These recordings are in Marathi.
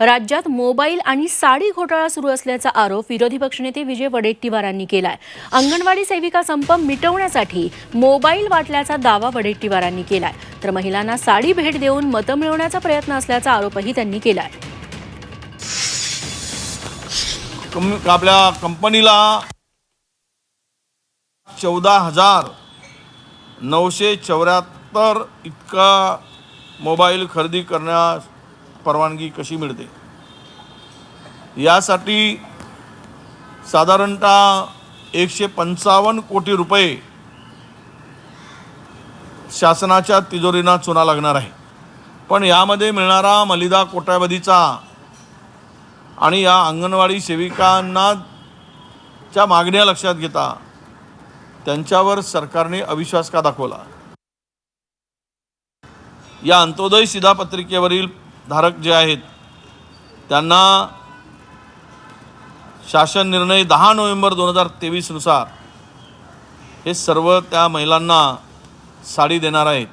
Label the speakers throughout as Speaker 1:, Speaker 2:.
Speaker 1: राज्यात मोबाईल आणि साडी घोटाळा सुरू असल्याचा आरोप विरोधी पक्षनेते विजय वडेट्टीवारांनी केलाय. अंगणवाडी सेविका संप मिटवण्यासाठी मोबाईल वाटल्याचा दावा वडेट्टीवारांनी केलाय. तर महिलांना साडी भेट देऊन मतं मिळवण्याचा प्रयत्न असल्याचा आरोपही त्यांनी केलाय.
Speaker 2: आपल्या कंपनीला चौदा हजार नऊशे चौऱ्याहत्तर इतका मोबाईल खरेदी करण्यास परवानगी कशी मिळते? यासाठी साधारणतः एकशे पंचावन्न कोटी रुपये शासनाच्या तिजोरीना चुना लागणार आहे. पण यामध्ये मिळणारा मलिदा कोट्यावधीचा आणि या अंगणवाडी सेविकांना च्या मागण्या लक्षात घेता त्यांच्यावर सरकारने अविश्वास का दाखवला? या अंत्योदय शिधापत्रिकेवरील धारक जे आहेत त्यांना शासन निर्णय दहा नोव्हेंबर दोन हजार तेवीसनुसार हे सर्व त्या महिलांना साडी देणार आहेत.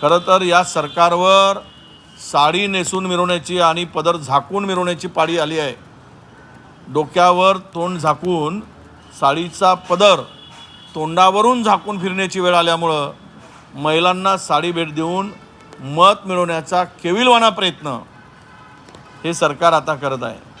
Speaker 2: खरं तर या सरकारवर साडी नेसून मिरवण्याची आणि पदर झाकून मिरवण्याची पाळी आली आहे. डोक्यावर तोंड झाकून साडीचा पदर तोंडावरून झाकून फिरण्याची वेळ आल्यामुळं महिलांना साडी भेट देऊन मत मिळवण्याचा केविलवाना प्रयत्न हे सरकार आता करत आहे.